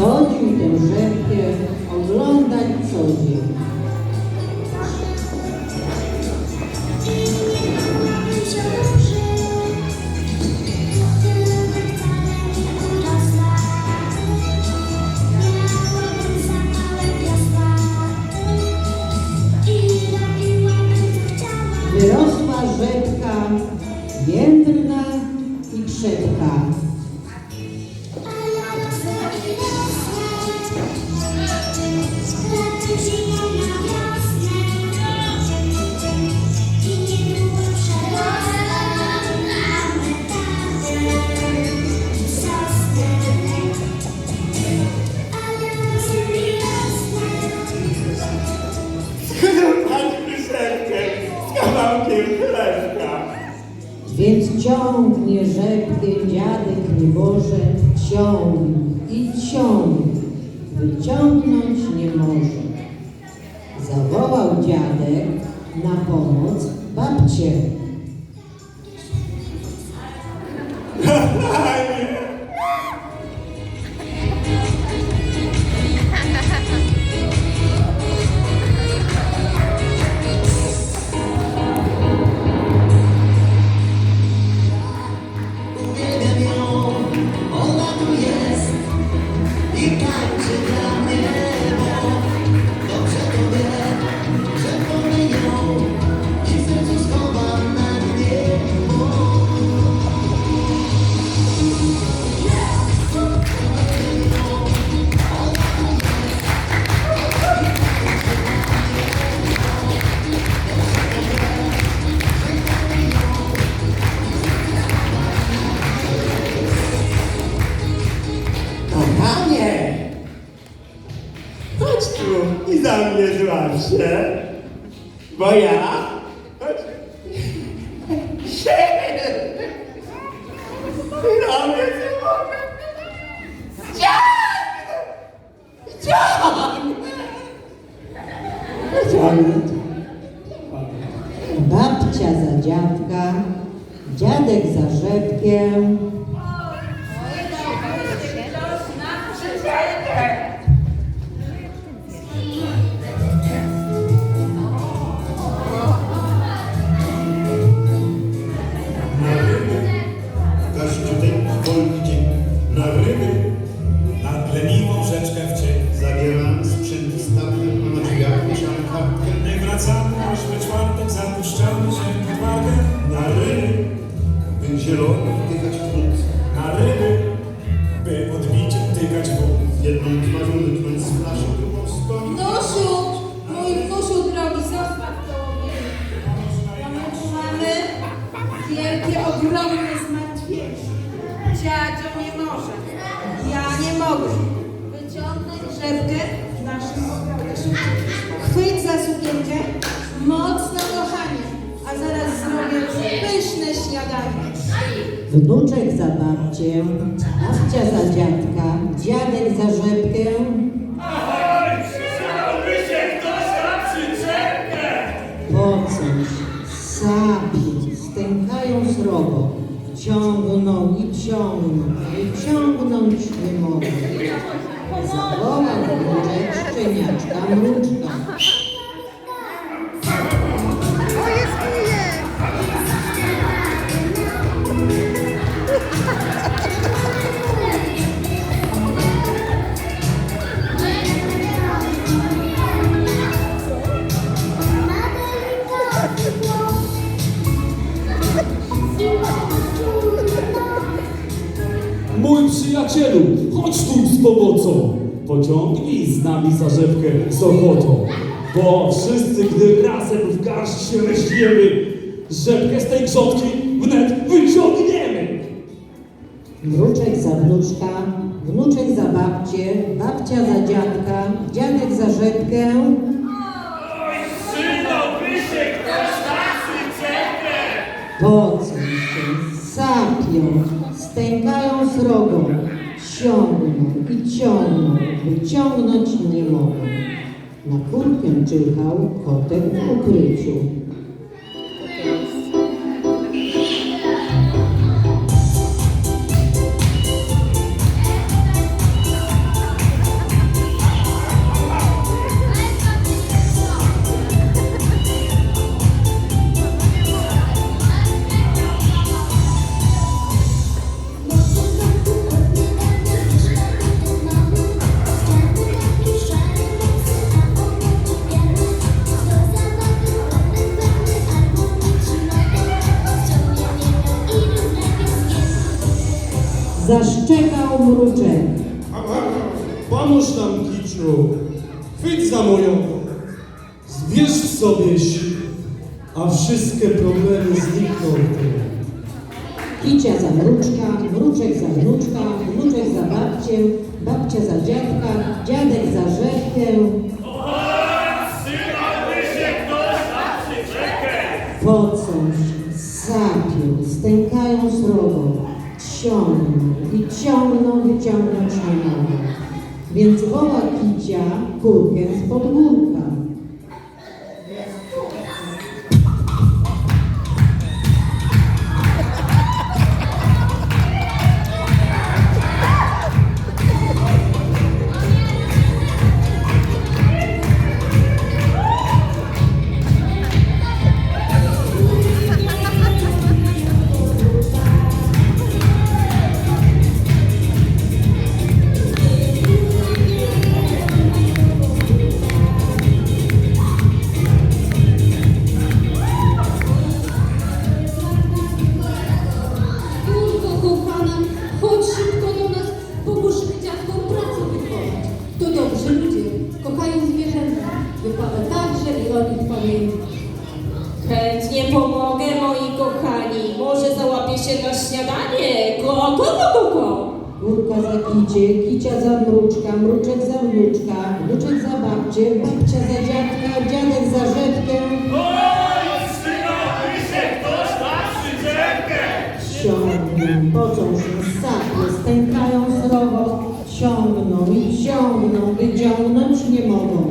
chodził tę rzepkę oglądać co dzień. Wyrosła rzepka jędrna i krzepka. Więc ciągnie rzepkę dziadek nieboże, ciągnie i ciągnie, wyciągnąć nie może. Zawołał dziadek na pomoc babcię. Babcia za dziadka, dziadek za rzepkę, wnuczek za babcię, babcia za dziadka, dziadek za rzepkę, Oj, przydałby się ktoś na przyczepkę. pocą się, sapią, stękają srogo, ciągną i ciągną, wyciągnąć nie mogą. Zawołał wnuczek szczeniaczka mruczka. Przyjacielu, chodź tu z pomocą. Pociągnij z nami za rzepkę z ochotą. Bo wszyscy, gdy razem w garść się weźmiemy, rzepkę z tej grządki wnet wyciągniemy. Mruczek za wnuczka, wnuczek za babcię, babcia za dziadka, dziadek za rzepkę, Oj, przydałby się ktoś na przyczepkę. pocą się, sapią, stękają srogo, ciągną i ciągną, wyciągnąć nie mogą. Na kurkę czyhał kotek w ukryciu. Pomóż nam, Kiciu. Chwyć za moją. Zbierz w sobie sił, a wszystkie problemy znikną. Kicia za mruczka, mruczek za wnuczka, wnuczek za babcię, babcia za dziadka, dziadek za rzepkę. Pocą się, sapią, stękają srogo, ciągną i ciągną, wyciągnąć nie mogą. Więc woła kicia kurkę z podwórka. Wypada także i o nich pamiętać. Chętnie pomogę, moi kochani. Może załapię się na śniadanie. Ko, ko, ko. Kurka za kicie, kicia za mruczka, mruczek za wnuczka, wnuczek za babcię, babcia za dziadka, dziadek za rzepkę. Ciągną, pocą się, sapią, stękają srogo, ciągną i ciągną, wyciągnąć nie mogą.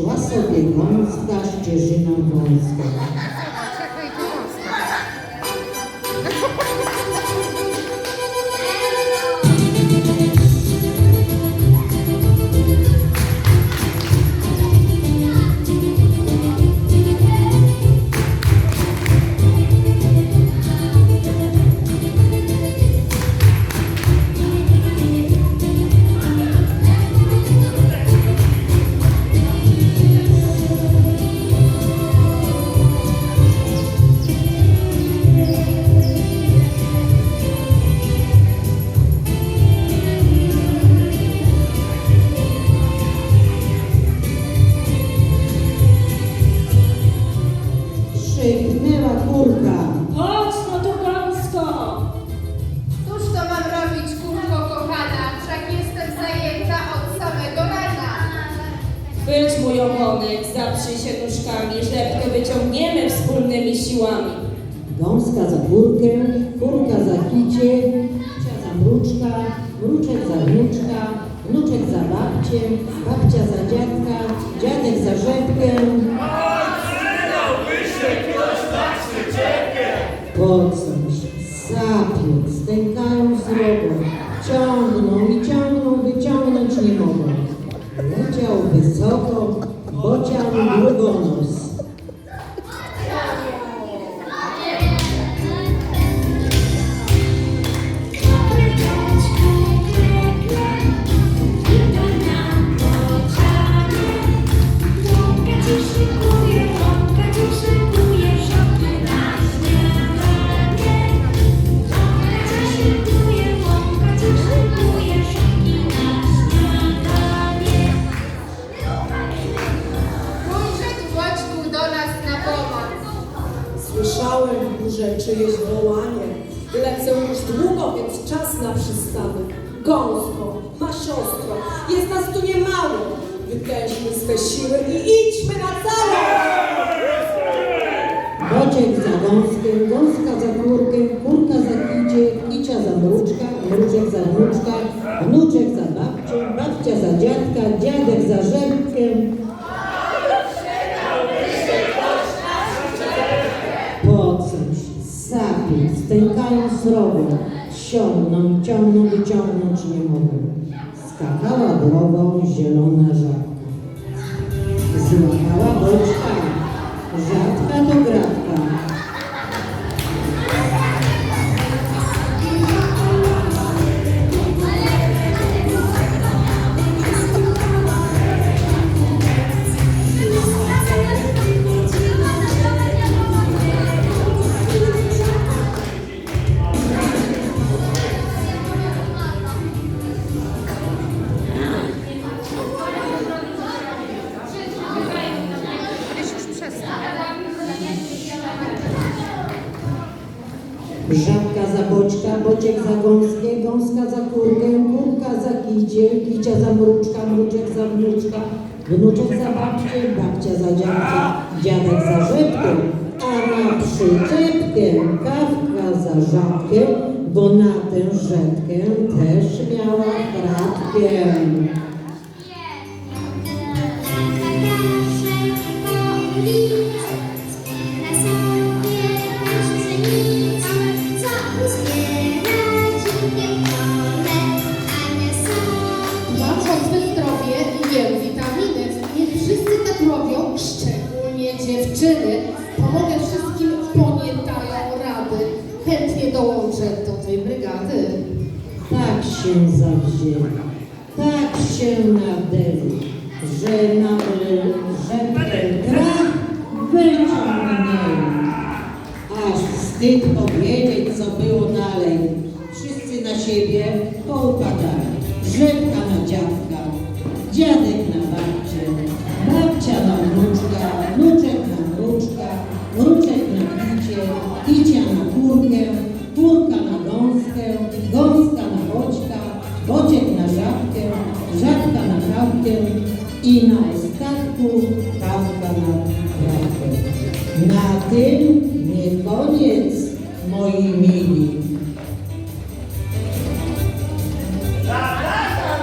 Szła sobie wąska, ścieżyną wąską. Za mruczka, mruczek za wnuczka, wnuczek za babcię, babcia za dziadka, dziadek za rzepkę. Pocą się, sapią, stękają srogo, ciągną i ciągną, wyciągnąć nie mogą. Leciał wysoko, bocian długonos. Słyszałem w górze czyjeś wołanie. Lecę już długo, więc czas na przystanek. Gąsko, ma siostro, jest nas tu niemało. Wytężmy swe siły i idźmy na całą! Bociek za gąskę, gąska za kurkę, kurka za kicie, kicia za mruczka, mruczek za wnuczka, wnuczek za babcię, babcia za dziadka, dziadek za rzepkę. Pocą się, sapią, stękają srogo, ciągną, ciągną, wyciągnąć nie mogą. Skakała drogą zielona żabka. Żabka za boćka, bociek za gąskę, gąska za kurkę, kurka za kicie, kicia za mruczka, mruczek za wnuczka, wnuczek za babcię, babcia za dziadka, dziadek za rzepkę, a na przyczepkę kawka za żabkę, bo na tę rzepkę też miała kratkę. Tej brygady. Tak się zawzięli, tak się nadeli, że na rzepkę krach wyciągnęli. Aż wstyd powiedzieć, co było dalej. Wszyscy na siebie poupadali. Rzepka na dziadka, dziadek na babcię, babcia na wnuczka, wnuczek na mruczka, mruczek na kicie, kicia i na ostatku kawka na krawkę. Na tym nie koniec, moi mili. Zapraszam